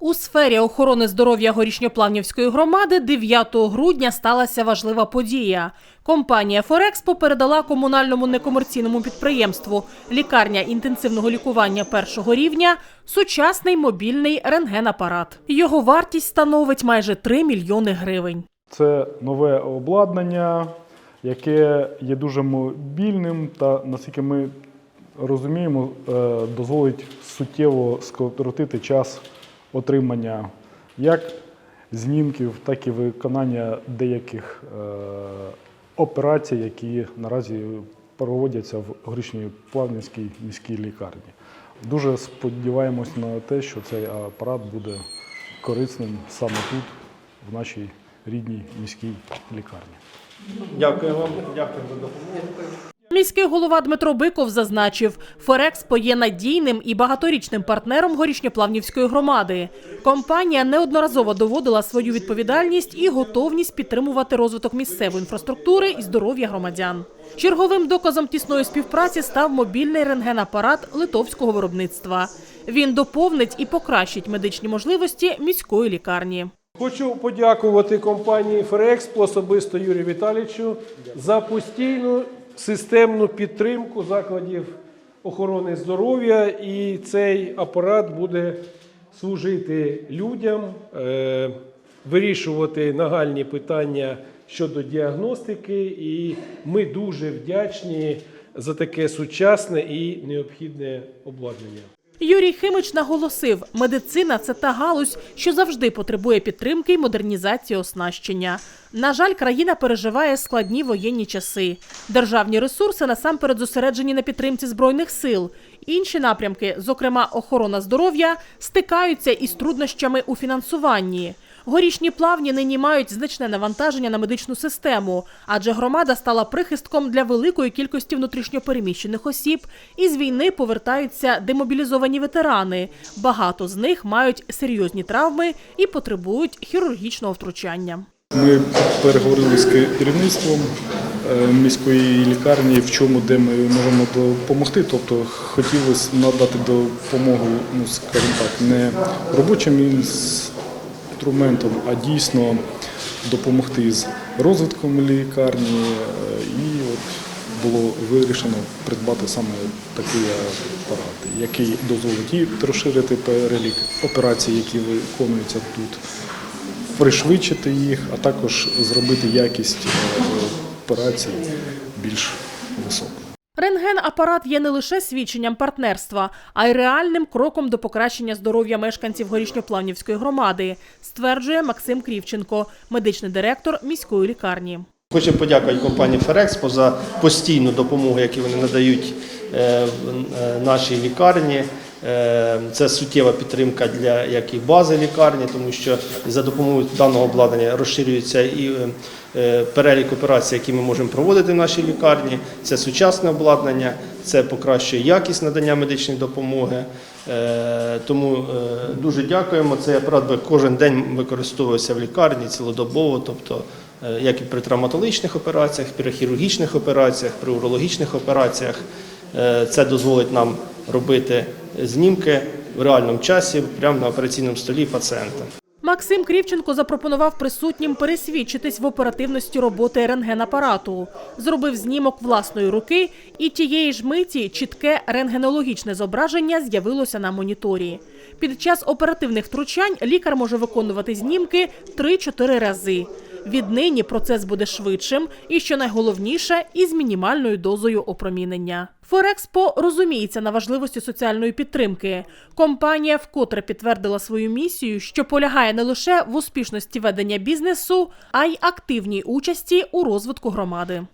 У сфері охорони здоров'я горішньоплавнівської громади 9 грудня сталася важлива подія. Компанія Форекспо передала комунальному некомерційному підприємству лікарня інтенсивного лікування першого рівня сучасний мобільний рентгенапарат. Його вартість становить майже 3 мільйони гривень. Це нове обладнання, яке є дуже мобільним та, наскільки ми розуміємо, е, дозволить суттєво скоротити час отримання як знімків, так і виконання деяких е, операцій, які наразі проводяться в Горішній Плавнівській міській лікарні. Дуже сподіваємось на те, що цей апарат буде корисним саме тут, в нашій рідній міській лікарні. Дякую вам, дякую за допомогу. Міський голова Дмитро Биков зазначив, Форекспо є надійним і багаторічним партнером горішньоплавнівської громади. Компанія неодноразово доводила свою відповідальність і готовність підтримувати розвиток місцевої інфраструктури і здоров'я громадян. Черговим доказом тісної співпраці став мобільний рентгенапарат литовського виробництва. Він доповнить і покращить медичні можливості міської лікарні. Хочу подякувати компанії Ферекспо, особисто Юрію Віталійовичу, за постійну системну підтримку закладів охорони здоров'я. І цей апарат буде служити людям, е, вирішувати нагальні питання щодо діагностики. І ми дуже вдячні за таке сучасне і необхідне обладнання. Юрій Химич наголосив, медицина це та галузь, що завжди потребує підтримки й модернізації оснащення. На жаль, країна переживає складні воєнні часи. Державні ресурси насамперед зосереджені на підтримці збройних сил. Інші напрямки, зокрема охорона здоров'я, стикаються із труднощами у фінансуванні. Горішні плавні нині мають значне навантаження на медичну систему, адже громада стала прихистком для великої кількості внутрішньопереміщених осіб. Із війни повертаються демобілізовані ветерани. Багато з них мають серйозні травми і потребують хірургічного втручання. Ми переговорили з керівництвом е, міської лікарні, в чому де ми можемо допомогти. Тобто хотілося надати допомогу, ну скажімо так, не робочим інструментом, а дійсно допомогти з розвитком лікарні. Е, І от було вирішено придбати саме такий апарат, який дозволить і розширити перелік операцій, які виконуються тут пришвидшити їх, а також зробити якість е, операцій більш високою. Рентген-апарат є не лише свідченням партнерства, а й реальним кроком до покращення здоров'я мешканців горішньоплавнівської громади, стверджує Максим Крівченко, медичний директор міської лікарні. Хочу подякувати компанії Ферекспо за постійну допомогу, яку вони надають е, е, нашій лікарні. Е, Це суттєва підтримка для як і бази лікарні, тому що за допомогою даного обладнання розширюється і е, перелік операцій, які ми можемо проводити в нашій лікарні. Це сучасне обладнання, це покращує якість надання медичної допомоги. Е, Тому е, дуже дякуємо. Цей апарат би кожен день використовувався в лікарні цілодобово, тобто е, як і при травматологічних операціях, при хірургічних операціях, при урологічних операціях. Е, Це дозволить нам робити знімки в реальному часі прямо на операційному столі пацієнта. Максим Крівченко запропонував присутнім пересвідчитись в оперативності роботи рентгенапарату. Зробив знімок власної руки, і тієї ж миті чітке рентгенологічне зображення з'явилося на моніторі. Під час оперативних втручань лікар може виконувати знімки 3-4 рази. Віднині процес буде швидшим і, що найголовніше, із мінімальною дозою опромінення. Форекспо розуміється на важливості соціальної підтримки. Компанія вкотре підтвердила свою місію, що полягає не лише в успішності ведення бізнесу, а й активній участі у розвитку громади.